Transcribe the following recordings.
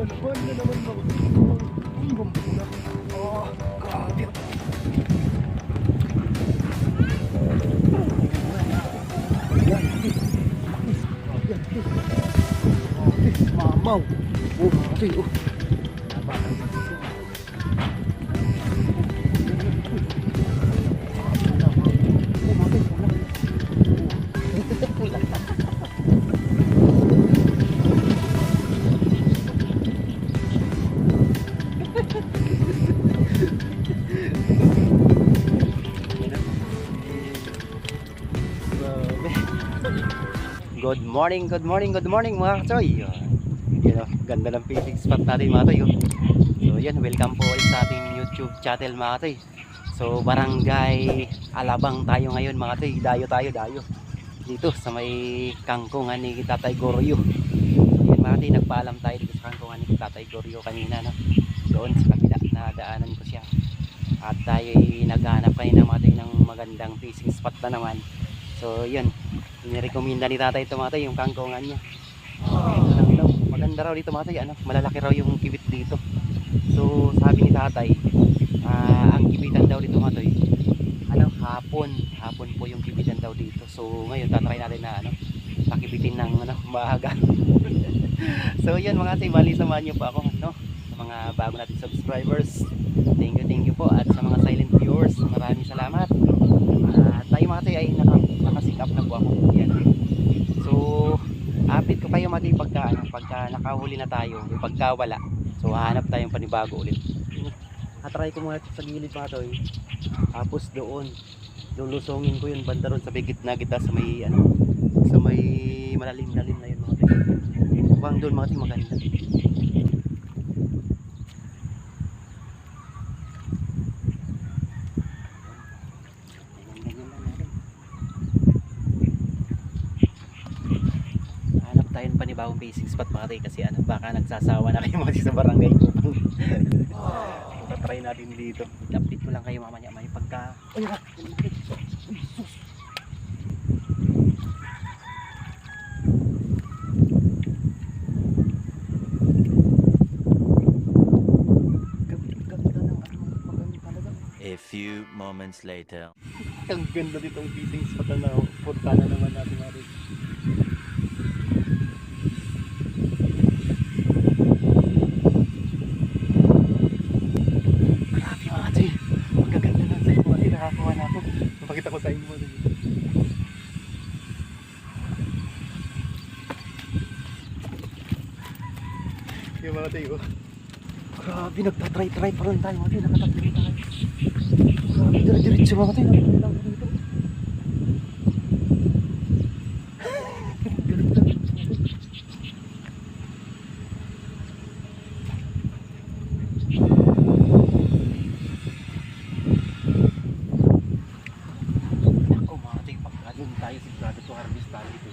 Dalaman na naman mga Uy, mampuna. Ah, grabe. Mamaw. Oh, grabe. Oh. Good morning, good morning, good morning mga kachoy. Yan o, ganda ng fishing spot natin mga kachoy. oh. So yan, welcome po ulit sa ating YouTube channel mga kachoy. So barangay Alabang tayo ngayon mga kachoy. Dayo tayo, dayo. Dito sa may kangkungan ni Tatay Goryo. Yan mga kachoy, nagpaalam tayo dito sa kangkungan ni Tatay Goryo kanina. No? Doon sa kabila na daanan ko siya. At tayo ay naghanap kanina mga ng magandang fishing spot na naman. So yun, Inirekomenda ni tatay ito mga tay, yung kangkongan niya. Ito lang daw. Maganda raw dito mga tay, ano, malalaki raw yung kibit dito. So sabi ni tatay, ah, ang kibitan daw dito mga tay, ano, hapon. Hapon po yung kibitan daw dito. So ngayon, tatry natin na ano, pakibitin ng ano, maaga. so yun mga tay, bali samahan niyo po ako, no? Sa mga bago natin subscribers. Thank you, thank you po. At sa mga silent viewers, maraming salamat. Ah, tayo mga tay ay naka, nakasikap na po ako. Yan. So, update ko kayo mati pagka, ano, pagka nakahuli na tayo, yung pagka wala. So, hahanap tayong panibago ulit. Atry ko muna sa gilid mga toy. Tapos doon, lulusongin ko yun banda ron sa may gitna kita sa may ano, sa may malalim-lalim na yun mga toy. Huwag doon mga toy maganda. Ganyan-ganyan lang natin. hanap tayo ng panibagong basic spot mga tay kasi ano baka nagsasawa na kayo mga sa barangay ko oh. try natin dito update ko lang kayo mamaya may pagka ay ha talaga. A few moments later. Ang ganda ditong fishing spot na punta na naman natin natin. Grabe mga ate. Magaganda ng sa mga ate. Nakakuha na ako. Papakita ko sa inyo. mga ate. Ate, oh. Grabe, nagtatry-try pa rin tayo mga ate. Nakatatlo tayo. Grabe, dire-diretso mga ate. Nakatry lang ako dito. Tayo sigurado to harvest tayo dito.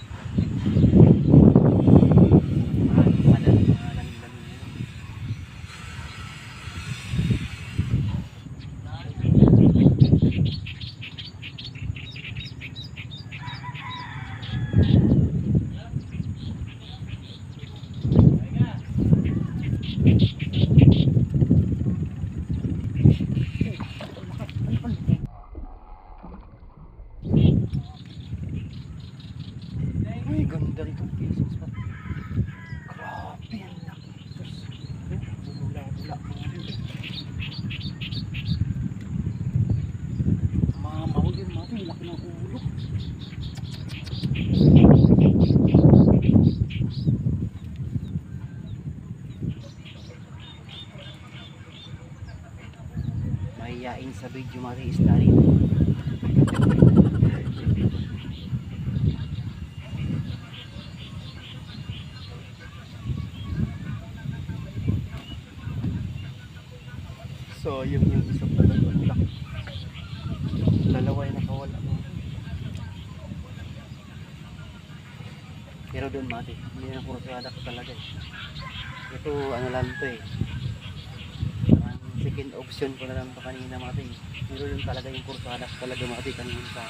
Ah, malalim, malalim, malalim. Ay, ganda nito ang fishing spot. Grabe, ang laki. Diyos. Eh, Bula-bula. Mamaw din mati, laki ng ulo. Mahihain sa video mati isda rin. So, yun yung isang talaga. Ang laki. Dalawa yung nakawala. Pero doon mati, hindi na kurusada ko talaga eh. Ito, ano lang to eh. Second option ko na lang to kanina mati. Pero yun talaga yung kurusada ko talaga mati kanina sa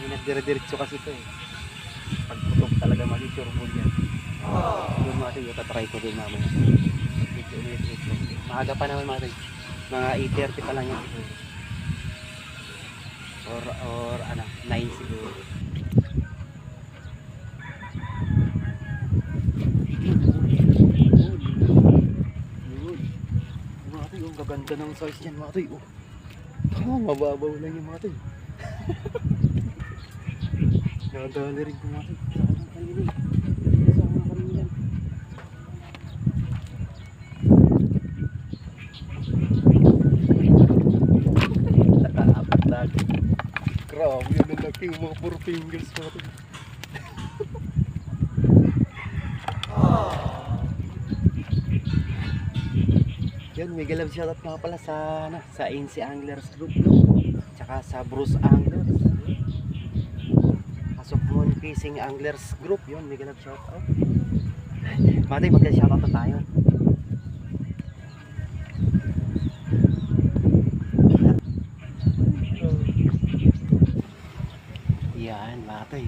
May nagdire-diretso kasi to eh. Pagputok talaga mati, sure mo yan. Yun mga tayo, tatry ko din mamaya. Maaga pa naman tayo. Mga 8.30 pa lang yan. Or, or ano, 9 siguro. Gaganda ng size niyan mga tayo. Oh, mababaw lang yung mga tayo. Nadali rin ko mga agad. Grabe ang laki yung mga four fingers mga tayo. May galab shoutout nga pala sa, ano, sa NC Anglers Group, no? Tsaka sa Bruce Anglers. Pasok Moon Fishing Anglers Group, yun, may galab shoutout. Matay, magka-shoutout na tayo. Yan, matay.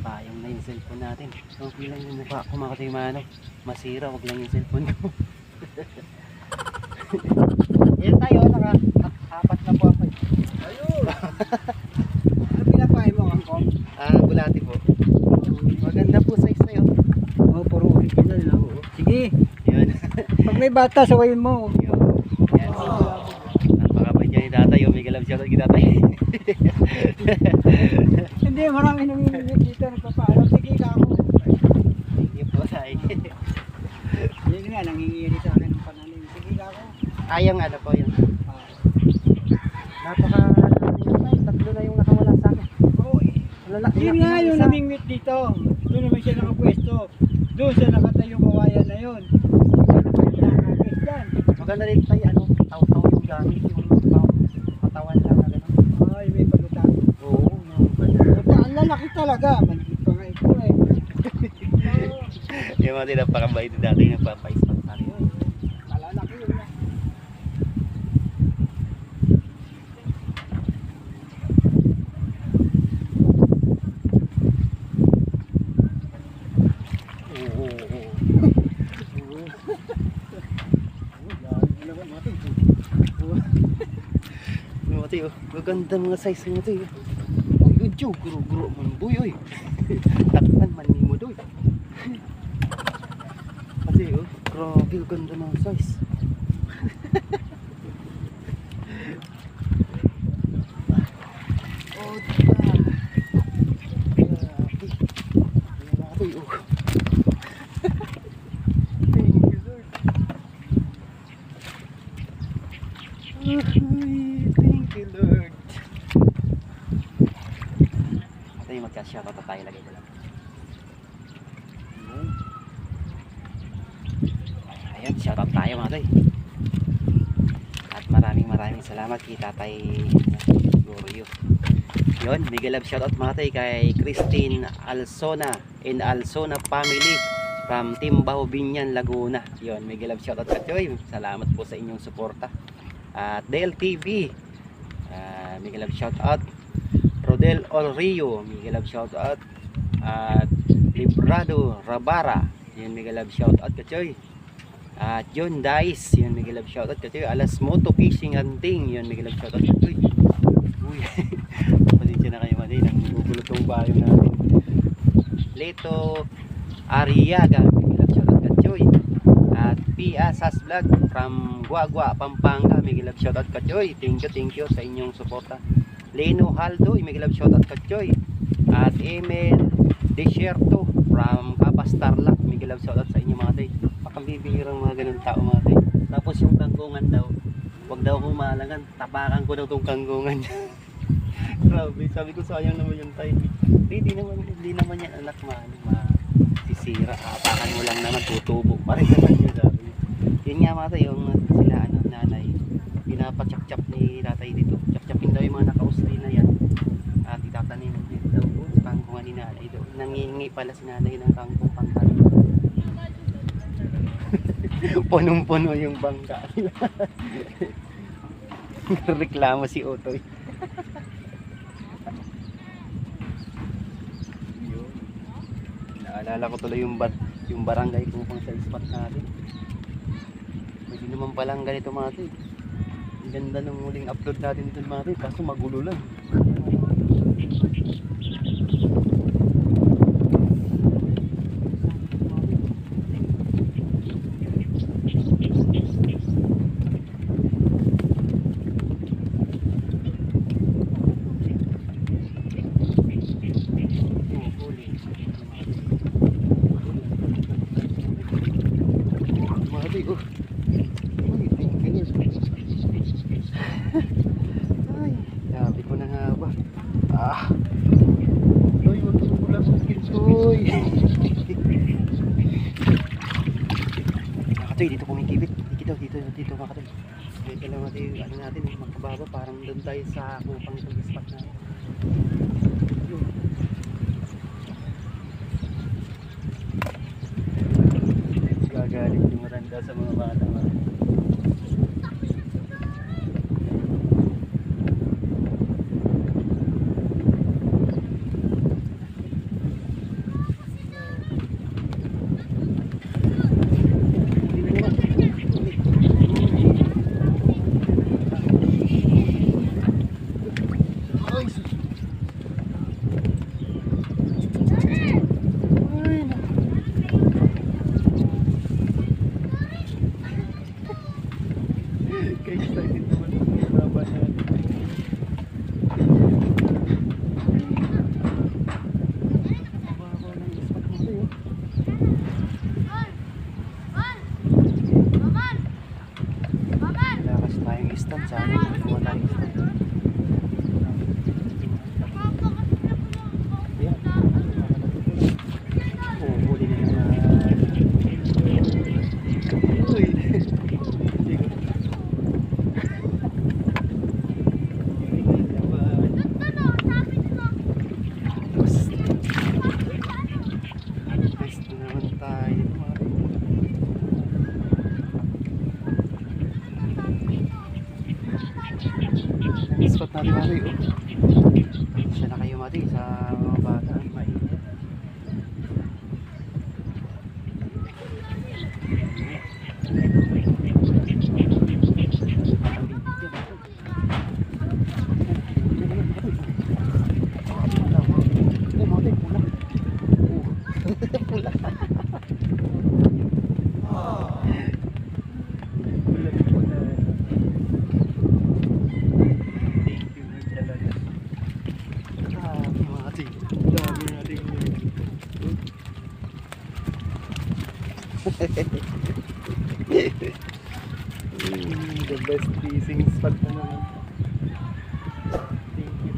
Payong na yung cellphone natin. Okay lang yung mukha ko, mga mano. Masira, wag lang yung cellphone ko. Yan tayo, naka apat na po ako. Ayun! ano pinapain mo, Angkong? Ah, bulati po. Maganda po size na yun. Oh, puro original na. Sige, Yun. pag may bata, sawayin mo. Yun. Yan. Napakabait niya ni tatay. Yung may galab siya kay tatay. Hindi, marami namimili dito nagpapaalam. Sige ka ako. Thank you po, tay. Hindi nga, nanginginig sa akin ng pananim. Sige ka ako. Ayang ano po yun. Ah, Napaka, tatlo na yung nakawala sa akin. Oo. Lalaki Yun nga yung namingwit dito. Doon naman siya nakapwesto. Doon sa nakatayong kawayan na yun. Maganda rin tayo, ano, taw-taw yung gamit, yung taw- katawan lang na gano'n. Ay, may palutan. Oo, yung. Ito, ang lalaki talaga. Maliit pa nga ito eh. Yung mga tinapakabait ni tatay nagpapaispot sa akin. malalaki yun na. Oo, oo, oo. Oo. Oo, lalo naman, mga tay. Oo. Mga tay, oh. Maganda mga size mga tay. oh. Uy, udyo, guro-guro mo ng buy, oy. Takpan man ni mo doy. Kasi, oh, grabe, ganda ng size. oh, diba? Grabe. Ayan mga tay, oh. Thank you, Lord. Ay, thank you, Lord. Ito yung magka-shoutout na tayo lagay ko lang. Ayan. Ayan, shoutout tayo mga tay. At maraming maraming salamat kay Tatay Gorio. Yun, mega love shoutout mga tay kay Christine Alsona and Alsona family from Timbaho Binyan, Laguna. Yun, mega love shoutout ka Choy. Salamat po sa inyong suporta. At Del TV, uh, mega love shoutout. Rodel Olrio, mega love shoutout. At Librado Rabara, yun mega love shoutout ka Choy. At John Dice, yun mega love shoutout ka Choy. Alas Moto Fishing Hunting, yun mega love shoutout Choy. Uy, pasensya na kayo mali, nang gugulot tong bayo natin. Leto Ariaga, mega love shoutout ka Choy. At Pia Sas from Guagua, Pampanga, mega love shoutout ka Choy. Thank you, thank you sa inyong suporta. Leno Haldo, mega love shoutout ka Choy. At Emil Desierto from Kapas Tarlac, mega love shoutout sa inyo mga tay. Pakambibihirang mga ganun tao mga tay. Tapos yung kangkungan daw, wag daw humalangan, tapakan ko daw tong kangkungan. Grabe, sabi ko sayang naman yung tay. Hindi naman, hindi naman yan anak man, ma sisira, apakan mo lang naman, tutubo pa rin naman yun sabi. Yun nga mga tay, yung sila ano, nanay, pinapachap-chap ni tatay dito. Chap-chapin daw yung mga nakausli na yan. At itatanim dito daw kangkungan ni nanay daw. Nangingi pala si nanay ng kangkong pangkain. Punong-puno yung bangka. Reklamo si Otoy. Naalala ko tuloy yung, bar yung barangay kung kupang sa ispat natin. Pwede naman palang ganito mati. Ang ganda ng muling upload natin ito mati. Kaso magulo lang. dito, dito kumikibit. Dito, dito, dito mga. Dito lang natin, ano natin, magkababa. Parang doon tayo sa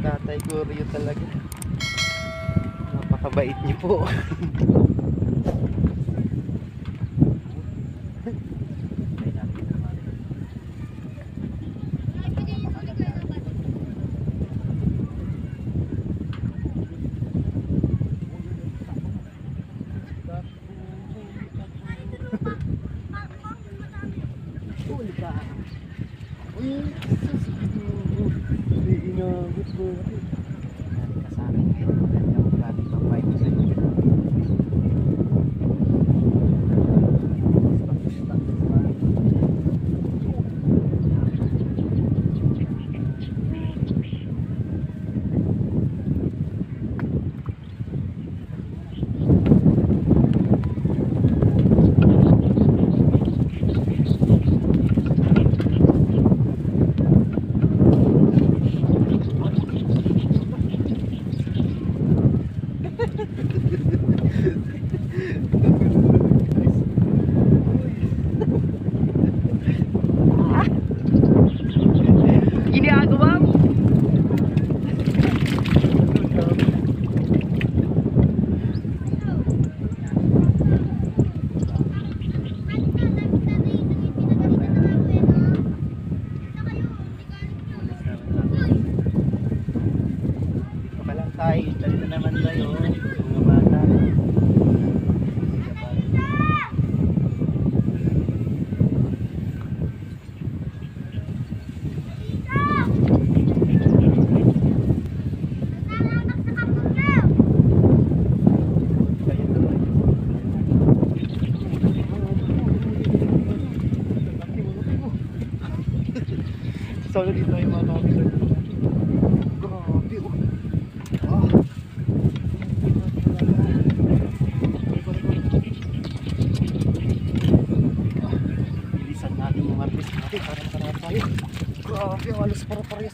Tatay Goryo talaga. Napakabait niyo po.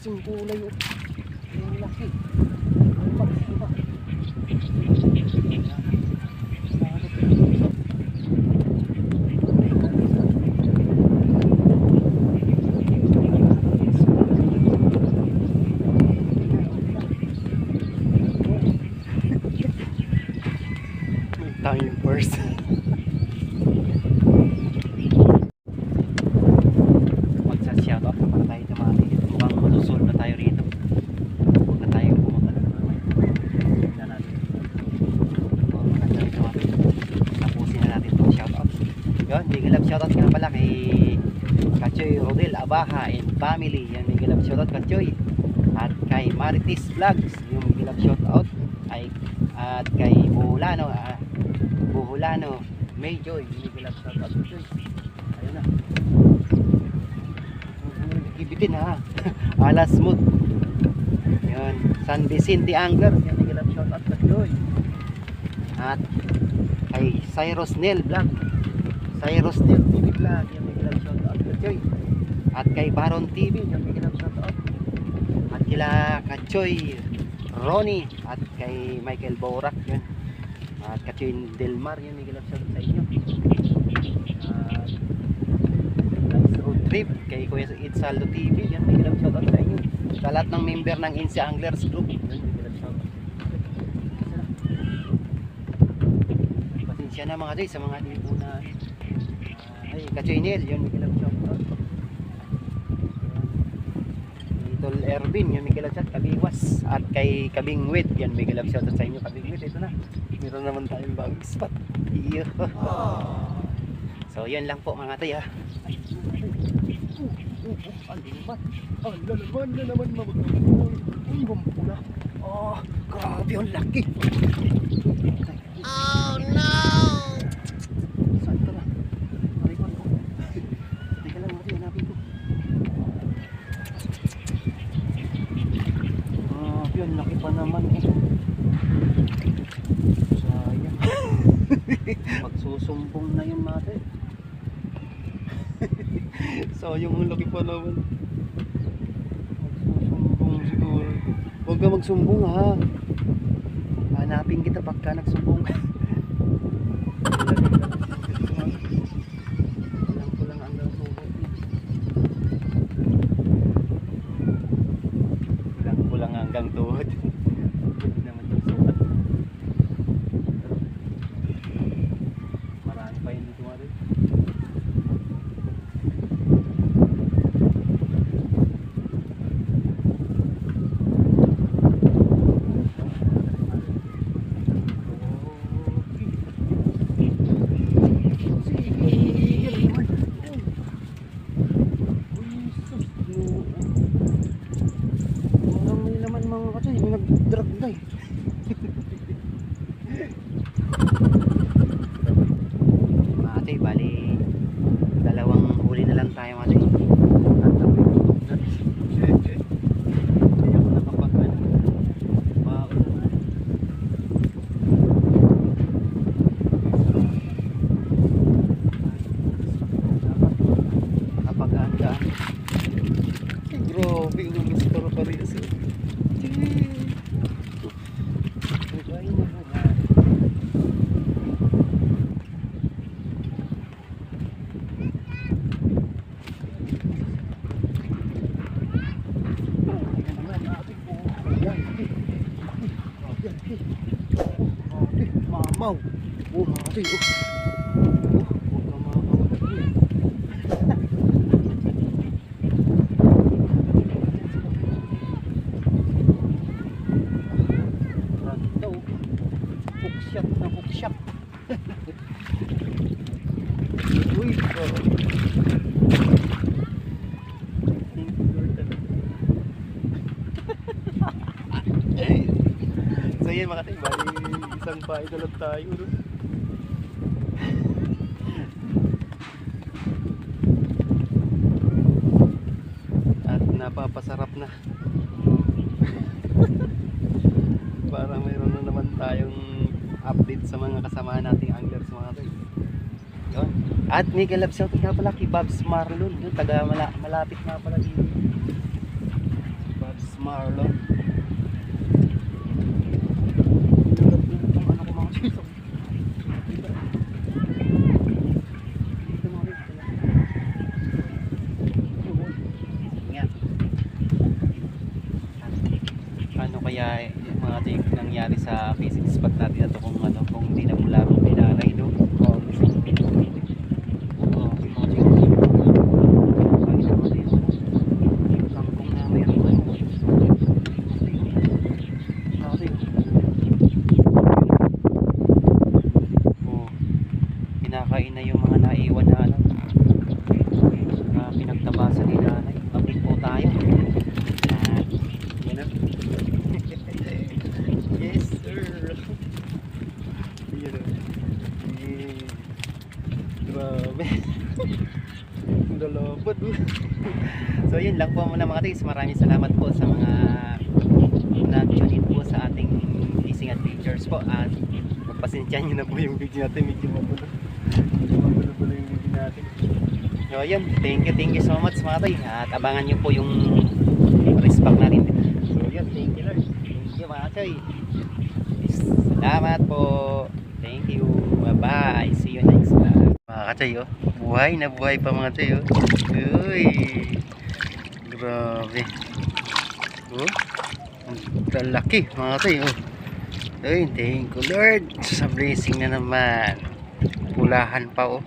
yung kulay oh. Yung laki. Ano ba? Ano ba? Time first. Magsa-shoutout na para tayo tumati. Mukhang masusunod na tayo rito. Huwag na tayo pumunta na naman. Tignan natin. Mukhang maganda rin tumati. Tapusin na natin itong shoutout. Yun, big love shoutout nga pala kay Kachoy Abaha and family. Yan, big love shoutout Kachoy. At kay Maritis Vlogs, yung big love shoutout ay at kay Buhulano, ah, Buhulano, Mayjoy, big love shoutout Kachoy. Ayun na. Gibitin ha. Alas Mood. Yun. San Vicente Angler. Yan, big love shoutout Kachoy. At kay Cyrus Nel Vlog. Cyrus Nel TV Vlog. Yan, big love shoutout Kachoy. At kay Baron TV. At kila Kachoy Ronnie. At kay Michael Borak. Yun. At Kachoy Delmar. Big love shoutout sa inyo. At road trip kay Kuya Itsaldo TV. Yan, may shoutout sa inyo. Sa lahat ng member ng Insi Anglers Group. May shoutout. Pasensya na mga day sa mga di po na ay, Kachoynel, yun, may ilang shoutout. Little Ervin, yun, may ilang shoutout. Kabiwas. At kay Kabingwit, yan, may ilang shoutout sa inyo. Kabingwit, ito na. Meron naman tayong bagong spot. Iyo. So, yan lang po mga tay ha. Ay, ang na naman Uy. Oh, grabe ang laki. Oh no! Saan ka na? Aray ko, aray ko. Teka lang natin, hanapin ko. Grabe, ang laki pa naman eh. Sayang. Magsusumbong na yun mate. Sayang ang laki pa naman. Magsusumbong siguro. Huwag ka magsumbong ha. Hanapin kita pagka nagsumbong. Alam ko lang hanggang suko. Alam ko lang hanggang tuhod. Hindi naman yung sukat. Marami pa hindi tumari. May naman mga katay, may nag-drag na eh. Mga katay, bali dalawang huli na lang tayo mga katay. At ang Hindi ako nakapag ano. Wow. Kapag handa. Grabe, ang gusto para parehas eh. Ay, naman. Mamaw. Oh, mati. Oh. Oh, huwag ka makakawala. Randa, oh. Hookshot na hookshot. Uy, oh. Thank you, Lord. so yun mga tayo, bali isang bahay na lang tayo. No? At napapasarap na. Parang mayroon na naman tayong update sa mga kasama nating anglers mga tol. Yun. At mega love shout nga pala kay Babs Marlon. Yun, taga mala, malapit nga pala dito. Babs Marlon. from magpasensyahan nyo na po yung video natin. Medyo magulo. Medyo magulo po yung video natin. So yun, thank you, thank you so much mga tay. At abangan nyo po yung respect natin. So yun, thank you Lord. Thank you mga tay. Salamat po. Thank you. Bye-bye. See you next time. Mga katay, oh. Buhay na buhay pa mga tay, oh. Uy. Grabe. Oh. Ang laki mga katay, oh. Uy, thank you Lord. Sa blessing na naman. Pulahan pa, oh.